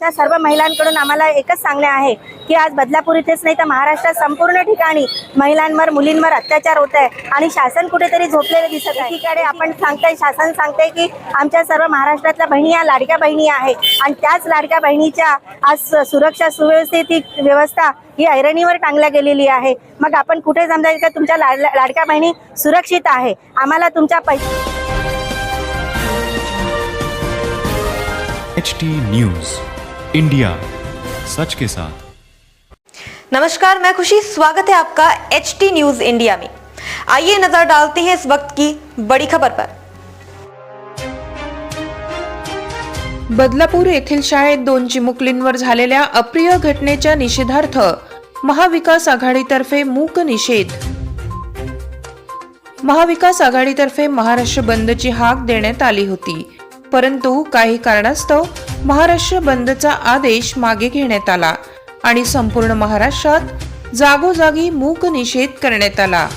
च्या सर्व महिलांकडून आम्हाला एकच सांगणे आहे की आज बदलापूर इथेच नाही तर महाराष्ट्रात संपूर्ण ठिकाणी महिलांवर मुलींवर अत्याचार होत आहे आणि शासन कुठेतरी झोपलेलं दिसत आहे. एकीकडे आपण सांगताय शासन सांगताय की आमच्या सर्व महाराष्ट्रातल्या बहिणी या लाडक्या बहिणी आहे आणि त्याच लाडक्या बहिणीच्या आज सुरक्षा सुव्यवस्थित व्यवस्था ही ऐरणीवर टांगल्या गेलेली आहे. मग आपण कुठे समजायचं का तुमच्या लाड लाडक्या बहिणी सुरक्षित आहे. आम्हाला तुमच्या पैसे एच टी न्यूज इंडिया सच के साथ। नमस्कार मैं खुशी। स्वागत है आपका एच टी न्यूज इंडिया में। आइए नजर डालते हैं इस वक्त की बड़ी खबर पर। बदलापूर येथील शाळेत दोन चिमुकलींवर झालेल्या अप्रिय घटनेच्या निषेधार्थ महाविकास आघाडीतर्फे मूक निषेध. महाविकास आघाडीतर्फे महाराष्ट्र बंदची हाक देण्यात आली होती. परंतु काही कारणास्तव महाराष्ट्र बंदचा आदेश मागे घेण्यात आला आणि संपूर्ण महाराष्ट्रात जागोजागी मूक निषेध करण्यात आला.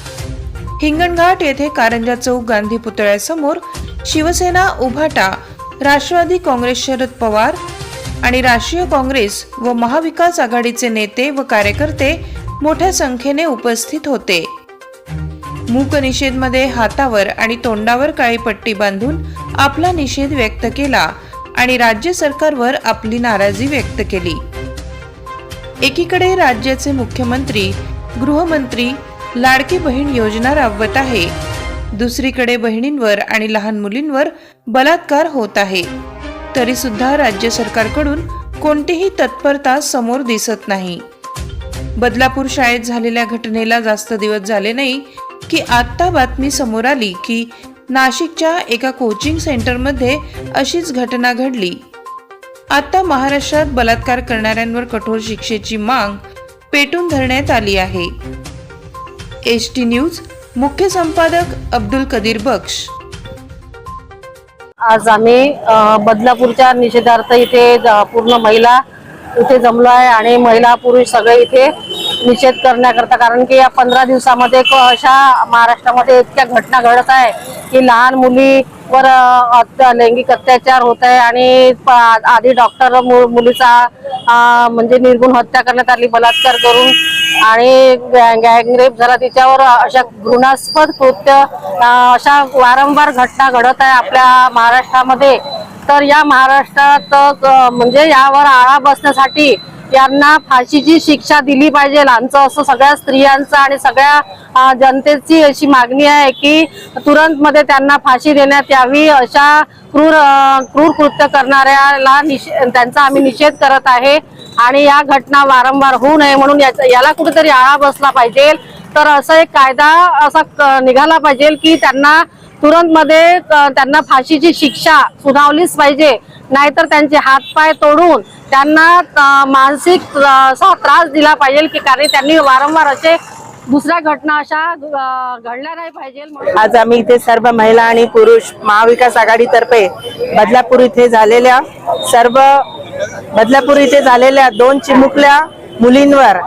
हिंगणघाट येथे कारंजा चौक गांधी पुतळ्यासमोर शिवसेना उभाटा राष्ट्रवादी काँग्रेस शरद पवार आणि राष्ट्रीय काँग्रेस व महाविकास आघाडीचे नेते व कार्यकर्ते मोठ्या संख्येने उपस्थित होते. मूक निषेधमध्ये हातावर आणि तोंडावर काळी पट्टी बांधून आपला निषेध व्यक्त केला. आणि राज्य सरकारवर आपली नाराजी व्यक्त केली. एकीकडे राज्याचे मुख्यमंत्री गृहमंत्री लाडकी बहीण योजना राबवत आहे दुसरीकडे बहिणींवर आणि लहान मुलींवर बलात्कार होत आहे. तरी सुद्धा राज्य सरकारकडून कोणतीही तत्परता समोर दिसत नाही. बदलापूर शाळेत झालेल्या घटनेला जास्त दिवस झाले नाही की आत्ता बातमी समोर आली की नाशिकच्या एका कोचिंग सेंटरमध्ये अशीच घटना घडली. आता महाराष्ट्रात बलात्कार करणाऱ्यांवर कठोर शिक्षेची माग पेटून धरण्यात आली आहे. एच टी न्यूज मुख्य संपादक अब्दुल कदीर बक्ष आज आम्ही बदलापूरच्या निषेधार्थ इथे पूर्ण महिला इथे जमलो आहे आणि महिला पुरुष सगळे इथे निषेध करण्याकरता कारण की या पंधरा दिवसामध्ये अशा महाराष्ट्रामध्ये इतक्या घटना घडत आहे. की लहान मुलीवर अत्या- लैंगिक अत्याचार होत आहे आणि आधी डॉक्टर मु- मुलीचा म्हणजे निर्गुण हत्या करण्यात आली बलात्कार करून आणि गँगरेप झाला. तिच्यावर अशा घृणास्पद कृत्य अशा वारंवार घटना घडत आहे आपल्या महाराष्ट्रामध्ये. तर या महाराष्ट्रात म्हणजे यावर आळा बसण्यासाठी यांना फाशीची शिक्षा दिली पाहिजे. आमचं असं सगळ्या स्त्रियांचं आणि सगळ्या जनतेची अशी मागणी आहे की तुरंत मध्ये त्यांना फाशी देण्यात यावी अशा क्रूर क्रूर कृत्य करणाऱ्याला निषे त्यांचा आम्ही निषेध करत आहे. आणि या घटना वारंवार होऊ नये म्हणून याला कुठेतरी आळा बसला पाहिजे. तर असा एक कायदा असा क- निघाला पाहिजे की त्यांना तुरंत मध्ये त्यांना फाशीची शिक्षा सुनावलीच पाहिजे. नाहीतर त्यांचे हातपाय तोडून त्यांना मानसिक असा त्रास दिला पाहिजे की कारण त्यांनी वारंवार असे दुसऱ्या घटना अशा घडल्या नाही पाहिजे आज आम्ही इथे सर्व महिला आणि पुरुष महाविकास आघाडीतर्फे बदलापूर इथे झालेल्या सर्व बदलापूर इथे झालेल्या दोन चिमुकल्या मुलींवर.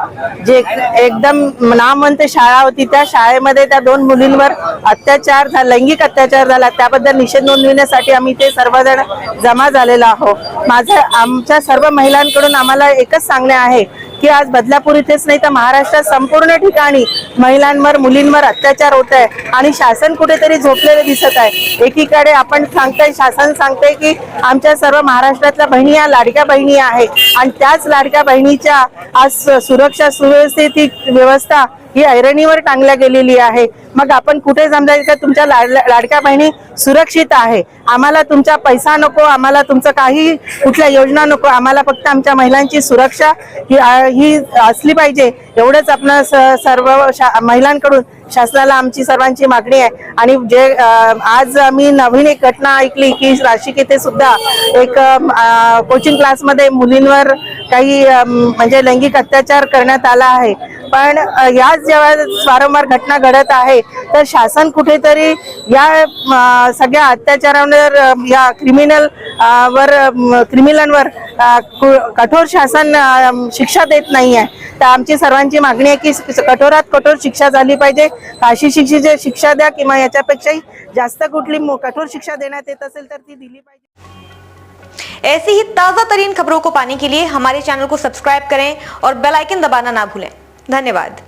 जे एकदम नामवंत शाळा होती त्या शाळेमध्ये त्या दोन मुलींवर अत्याचार झाला लैंगिक अत्याचार झाला. त्याबद्दल निषेध नोंदविण्यासाठी आम्ही ते सर्वजण जमा झालेलो आहोत. माझं आमच्या सर्व महिलांकडून आम्हाला एकच सांगणे आहे की आज बदलापूर इथेच नाही तर महाराष्ट्रात संपूर्ण ठिकाणी महिलांवर मुलींवर अत्याचार होत आहे आणि शासन कुठेतरी झोपलेले दिसत आहे. एकीकडे आपण सांगताय शासन सांगतंय की आमच्या सर्व महाराष्ट्रातल्या बहिणी या लाडक्या बहिणी आहे आणि त्याच लाडक्या बहिणीच्या आज सुरक्षा सुव्यवस्थेची व्यवस्था ही ऐरणीवर टांगल्या गेलेली आहे. मग आपण कुठे समजायचं का तुमच्या लाडक्या बहिणी सुरक्षित आहे. आम्हाला तुमचा पैसा नको आम्हाला तुमचं काही कुठल्या योजना नको आम्हाला फक्त आमच्या महिलांची सुरक्षा ही ही असली पाहिजे. एवढंच आपण स- सर्व शा- महिलांकडून शासनाला आमची सर्वांची मागणी आहे. आणि जे आज आम्ही नवीन एक घटना ऐकली की नाशिक येथे सुद्धा एक कोचिंग क्लासमध्ये मुलींवर काही म्हणजे लैंगिक अत्याचार करण्यात आला आहे. पण याच जेव्हा वारंवार घटना घडत आहे तर शासन कुठेतरी या सगळ्या अत्याचारांवर या क्रिमिनल वर क्रिमिनलवर कठोर शासन शिक्षा देत नाही आहे. तर आमची सर्वांची मागणी आहे की कठोरात कठोर शिक्षा झाली पाहिजे. फाशी शिक्षेची शिक्षा द्या किंवा याच्यापेक्षाही जास्त कुठली कठोर शिक्षा देण्यात येत असेल तर ती दिली पाहिजे. ऐसी ही ताजा तरीन खबरों को पाने के लिए हमारे चैनल को सब्सक्राइब करें और बेल आइकन दबाना ना भूलें। धन्यवाद.